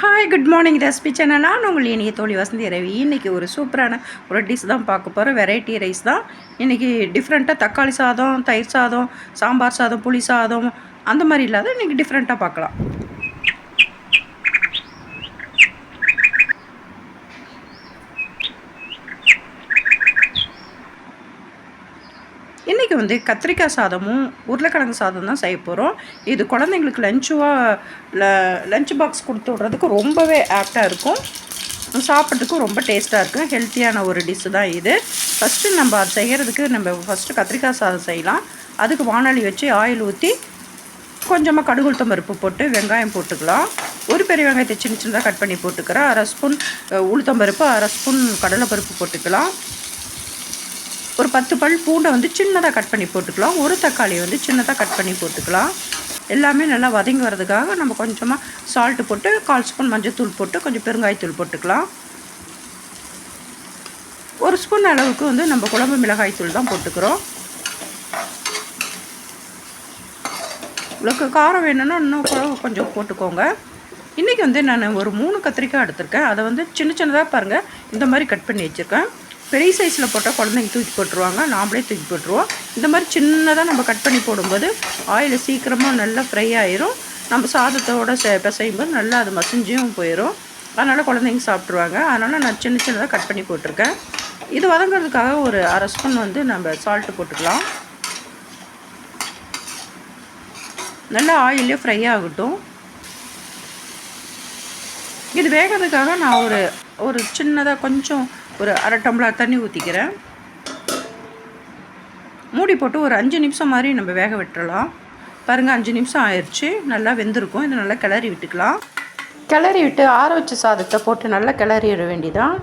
Hi good morning recipe channel நான் உங்கள் இனிய தோழி வசந்தி ரவி. இன்றைக்கி ஒரு சூப்பரான ஒரு டிஷ் தான் பார்க்க போகிறோம் வெரைட்டி ரைஸ் தான். இன்றைக்கி டிஃப்ரெண்ட்டாக தக்காளி சாதம் தயிர் சாதம் சாம்பார் சாதம் புளி சாதம் அந்த மாதிரி இல்லாத இன்றைக்கி டிஃப்ரெண்ட்டாக பார்க்கலாம். இன்றைக்கி வந்து கத்திரிக்காய் சாதமும் உருளைக்கிழங்கு சாதம் தான் செய்ய போகிறோம் இது குழந்தைங்களுக்கு லஞ்சுவாக லஞ்ச் பாக்ஸ் கொடுத்து விட்றதுக்கு ரொம்பவே ஆப்டாக இருக்கும். சாப்பிட்றதுக்கும் ரொம்ப டேஸ்ட்டாக இருக்கும். ஹெல்த்தியான ஒரு டிஷ்ஷு தான் இது. ஃபஸ்ட்டு நம்ம அது செய்கிறதுக்கு நம்ம ஃபஸ்ட்டு கத்திரிக்காய் சாதம் செய்யலாம். அதுக்கு வானொலி வச்சு ஆயில் ஊற்றி கொஞ்சமாக கடுகு உளுத்தம் பருப்பு போட்டு வெங்காயம் போட்டுக்கலாம். ஒரு பெரிய வெங்காயத்தை சின்ன சின்னதாக கட் பண்ணி போட்டுக்கிறேன். அரை ஸ்பூன் உளுத்தம் பருப்பு அரை ஸ்பூன் கடலைப்பருப்பு போட்டுக்கலாம். ஒரு பத்து பல் பூண்டை வந்து சின்னதாக கட் பண்ணி போட்டுக்கலாம். ஒரு தக்காளியை வந்து சின்னதாக கட் பண்ணி போட்டுக்கலாம். எல்லாமே நல்லா வதங்கி வரதுக்காக நம்ம கொஞ்சமாக சால்ட்டு போட்டு கால் ஸ்பூன் மஞ்சள் போட்டு கொஞ்சம் பெருங்காயத்தூள் போட்டுக்கலாம். ஒரு ஸ்பூன் அளவுக்கு வந்து நம்ம குழம்பு மிளகாய் தூள் தான் போட்டுக்கிறோம். உங்களுக்கு காரம் வேணும்னா இன்னும் கொஞ்சம் போட்டுக்கோங்க. இன்றைக்கி வந்து நான் ஒரு மூணு கத்திரிக்காய் எடுத்திருக்கேன். அதை வந்து சின்ன சின்னதாக பாருங்கள் இந்த மாதிரி கட் பண்ணி வச்சுருக்கேன். பெரிய சைஸில் போட்டால் குழந்தைங்க தூக்கி போட்டுருவாங்க. நாம்ளே தூக்கி போட்டுருவோம். இந்த மாதிரி சின்னதாக நம்ம கட் பண்ணி போடும்போது ஆயில் சீக்கிரமாக நல்லா ஃப்ரை ஆயிரும். நம்ம சாதத்தோடு செ பிசையும்போது நல்லா அது மசிஞ்சும் போயிடும் அதனால் குழந்தைங்க சாப்பிட்ருவாங்க அதனால் நான் சின்ன சின்னதாக கட் பண்ணி போட்டிருக்கேன். இது வதங்கிறதுக்காக ஒரு அரை ஸ்பூன் வந்து நம்ம சால்ட்டு போட்டுக்கலாம். நல்லா ஆயிலே ஃப்ரை ஆகட்டும். இது வேகிறதுக்காக நான் ஒரு ஒரு சின்னதாக கொஞ்சம் ஒரு அரை டம்ளர் தண்ணி ஊற்றிக்கிறேன் மூடி போட்டு ஒரு அஞ்சு நிமிஷம் மாதிரி நம்ம வேக விட்டுறலாம். பாருங்கள் அஞ்சு நிமிஷம் ஆயிடுச்சு நல்லா வெந்திருக்கும். இதை நல்லா கிளறி விட்டுக்கலாம். கிளறி விட்டு ஆற வச்ச சாதத்தை போட்டு நல்லா கிளறிட வேண்டிதான்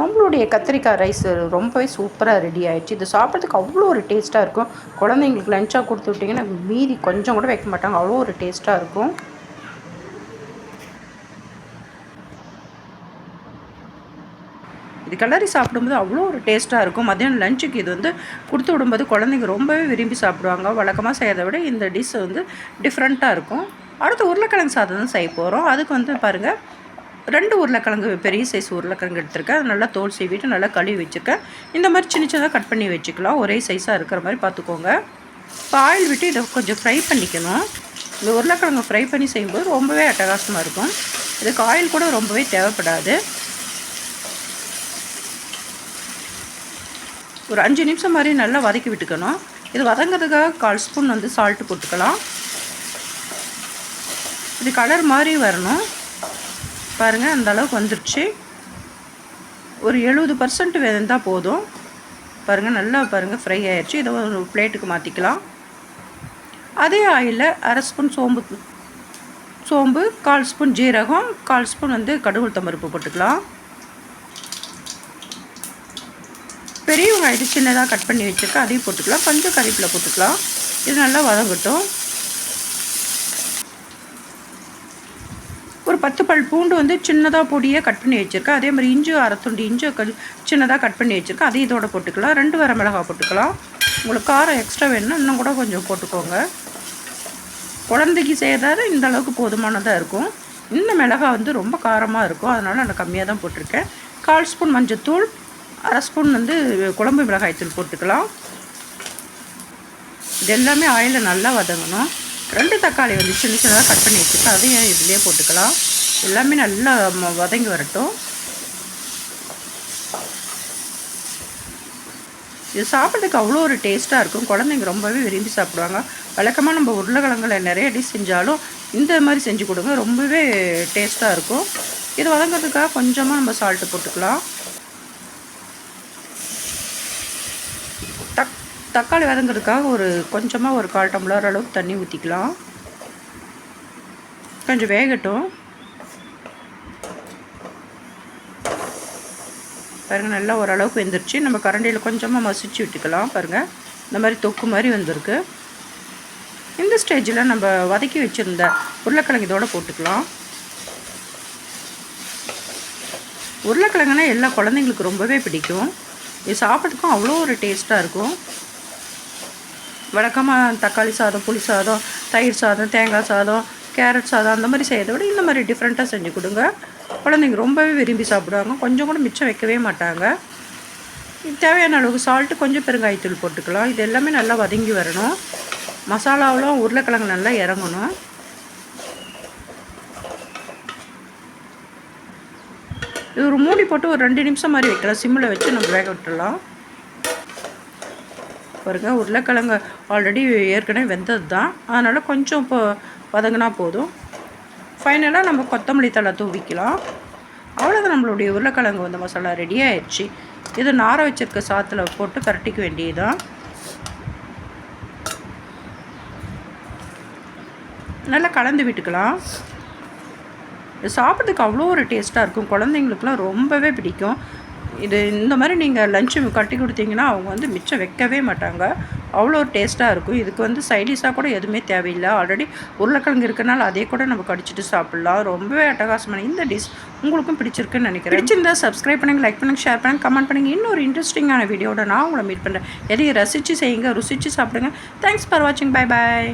நம்மளுடைய கத்திரிக்காய் ரைஸ் ரொம்பவே சூப்பராக ரெடி ஆகிடுச்சு இது சாப்பிட்றதுக்கு அவ்வளோ ஒரு டேஸ்ட்டாக இருக்கும். குழந்தைங்களுக்கு லஞ்சாக கொடுத்து விட்டிங்கன்னா மீதி கொஞ்சம் கூட வைக்க மாட்டாங்க. அவ்வளோ ஒரு டேஸ்ட்டாக இருக்கும். இது கிளறி சாப்பிடும்போது அவ்வளோ ஒரு டேஸ்ட்டாக இருக்கும். மதியானம் லஞ்சுக்கு இது வந்து கொடுத்து விடும்போது குழந்தைங்க ரொம்பவே விரும்பி சாப்பிடுவாங்க. வழக்கமாக செய்கிறத விட இந்த டிஷ் வந்து டிஃப்ரெண்ட்டாக இருக்கும். அடுத்து உருளைக்கிழங்கு சாதம் தான் செய்ய போகிறோம் அதுக்கு வந்து பாருங்கள் ரெண்டு உருளைக்கிழங்கு பெரிய சைஸ் உருளைக்கிழங்கு எடுத்திருக்கேன். அது நல்லா தோல் சீவிட்டு நல்லா கழுவி வச்சுருக்கேன். இந்த மாதிரி சின்ன சின்னதாக கட் பண்ணி வச்சுக்கலாம். ஒரே சைஸாக இருக்கிற மாதிரி பார்த்துக்கோங்க. இப்போ ஆயில் விட்டு இதை கொஞ்சம் ஃப்ரை பண்ணிக்கணும். இந்த உருளைக்கிழங்கு ஃப்ரை பண்ணி செய்யும்போது ரொம்பவே அட்டகாசமாக இருக்கும். இதுக்கு ஆயில் கூட ரொம்பவே தேவைப்படாது. ஒரு அஞ்சு நிமிஷம் மாதிரி நல்லா வதக்கி விட்டுக்கணும். இது வதங்கிறதுக்காக கால் ஸ்பூன் வந்து சால்ட்டு போட்டுக்கலாம். இது கலர் மாதிரி வரணும். பாருங்கள் அந்த அளவுக்கு வந்துடுச்சு ஒரு எழுபது பர்சன்ட் வெந்தால் போதும். பாருங்கள் நல்லா பாருங்கள் ஃப்ரை ஆயிடுச்சு இதை ஒரு பிளேட்டுக்கு மாற்றிக்கலாம் அதே ஆயிலில் அரை ஸ்பூன் சோம்பு சோம்பு கால் ஸ்பூன் ஜீரகம் கால் ஸ்பூன் வந்து கடுகுள் தம்பருப்பு போட்டுக்கலாம். பெரிய வெங்காயத்தை சின்னதாக கட் பண்ணி வச்சுருக்கேன். அதையும் போட்டுக்கலாம். கொஞ்சம் கறிப்பில் போட்டுக்கலாம். இது நல்லா வதங்கட்டும். ஒரு பத்து பல் பூண்டு வந்து சின்னதாக பொடியாக கட் பண்ணி வச்சுருக்கேன். அதே மாதிரி இஞ்சி அரைத்துண்டு இஞ்சி க சின்னதாக கட் பண்ணி வச்சுருக்கேன். அதையும் இதோட போட்டுக்கலாம். ரெண்டு வர மிளகாய் போட்டுக்கலாம். உங்களுக்கு காரம் எக்ஸ்ட்ரா வேணும்னா இன்னும் கூட கொஞ்சம் போட்டுக்கோங்க. குழந்தைக்கு செய்கிறதால இந்த அளவுக்கு போதுமானதாக இருக்கும். இந்த மிளகாய் வந்து ரொம்ப காரமாக இருக்கும். அதனால் நான் கம்மியாக தான் போட்டிருக்கேன். கால் ஸ்பூன் மஞ்சள் தூள் அரை ஸ்பூன் வந்து குழம்பு மிளகாய்த்தூள் போட்டுக்கலாம். இது எல்லாமே ஆயிலில் நல்லா வதங்கணும். ரெண்டு தக்காளி வந்து சின்ன சின்னதாக கட் பண்ணி வச்சுருக்கேன் அதையும் இதுலேயே போட்டுக்கலாம். எல்லாமே நல்லா வதங்கி வரட்டும். இது சாப்பிட்றதுக்கு அவ்வளோ ஒரு டேஸ்ட்டாக இருக்கும். குழந்தைங்க ரொம்பவே விரும்பி சாப்பிடுவாங்க. வழக்கமாக நம்ம உருளைக்கிழங்குல நிறைய டிஷ் செஞ்சாலும் இந்த மாதிரி செஞ்சு கொடுங்க. ரொம்பவே டேஸ்ட்டாக இருக்கும். இது வதங்கிறதுக்காக கொஞ்சமாக நம்ம சால்ட்டு போட்டுக்கலாம். தக்காளி வதங்கிறதுக்காக ஒரு கொஞ்சமாக ஒரு கால் டம்ளர் அளவுக்கு தண்ணி ஊற்றிக்கலாம் கொஞ்சம் வேகட்டும். பாருங்கள் நல்லா ஓரளவுக்கு வெந்துருச்சு. நம்ம கரண்டியில் கொஞ்சமாக மசிச்சு விட்டுக்கலாம். பாருங்கள் இந்த மாதிரி தொக்கு மாதிரி வந்திருக்கு. இந்த ஸ்டேஜில் நம்ம வதக்கி வச்சுருந்த உருளைக்கிழங்கு இதோடு போட்டுக்கலாம். உருளைக்கிழங்குனா எல்லா குழந்தைங்களுக்கு ரொம்பவே பிடிக்கும். இது சாப்பிட்றதுக்கும் அவ்வளோ ஒரு டேஸ்ட்டாக இருக்கும். வழக்கமாக தக்காளி சாதம் புளி சாதம் தயிர் சாதம் தேங்காய் சாதம் கேரட் சாதம் அந்த மாதிரி செய்யறதை விட இந்த மாதிரி டிஃப்ரெண்ட்டாக செஞ்சு கொடுங்க. குழந்தைங்க ரொம்பவே விரும்பி சாப்பிடுவாங்க. கொஞ்சம் கூட மிச்சம் வைக்கவே மாட்டாங்க. இது தேவையான அளவுக்கு சால்ட்டு கொஞ்சம் பெருங்காயத்தூள் போட்டுக்கலாம். இது எல்லாமே நல்லா வதங்கி வரணும். மசாலாவெலாம் உருளைக்கிழங்கு நல்லா இறங்கணும். இது ஒரு மூடி போட்டு ஒரு ரெண்டு நிமிஷம் மாதிரி வைக்கலாம். சிம்மில் வச்சு நம்ம வேக விட்டுடலாம். பாருங்கள் உருளைக்கிழங்கு ஆல்ரெடி ஏற்கனவே வெந்தது தான் அதனால் கொஞ்சம் இப்போ வதங்கினா போதும். ஃபைனலாக நம்ம கொத்தமல்லி தழை தூவிக்கலாம். அவ்வளோதான் நம்மளுடைய உருளைக்கிழங்கு வந்து மசாலா ரெடி ஆயிடுச்சு. இது நார வச்சிருக்க சாத்தில் போட்டு பரட்டிக்க வேண்டியதுதான். நல்லா கலந்து விட்டுக்கலாம். இது சாப்பிட்றதுக்கு அவ்வளோ ஒரு டேஸ்ட்டாக இருக்கும். குழந்தைங்களுக்குலாம் ரொம்பவே பிடிக்கும். இது இந்த மாதிரி நீங்கள் லஞ்சு கட்டி கொடுத்தீங்கன்னா அவங்க வந்து மிச்சம் வைக்கவே மாட்டாங்க. அவ்வளோ டேஸ்ட்டாக இருக்கும். இதுக்கு வந்து சைடிஷாக கூட எதுவுமே தேவையில்லை. ஆல்ரெடி உருளைக்கிழங்கு இருக்கனால அதே கூட நம்ம கடிச்சிட்டு சாப்பிட்லாம். ரொம்பவே அட்டகாசமான இந்த டிஷ் உங்களுக்கும் பிடிச்சிருக்குன்னு நினைக்கிறேன். பிடிச்சிருந்தா சப்ஸ்கிரைப் பண்ணுங்கள் லைக் பண்ணுங்கள் ஷேர் பண்ணுங்கள் கமெண்ட் பண்ணுங்கள் இன்னொரு இன்ட்ரெஸ்டிங்கான வீடியோட நான் உங்களை மீட் பண்ணுறேன் எதையும் ரசித்து செய்யுங்க ருசித்து சாப்பிடுங்க. தேங்க்ஸ் ஃபார் வாட்சிங் பை பாய்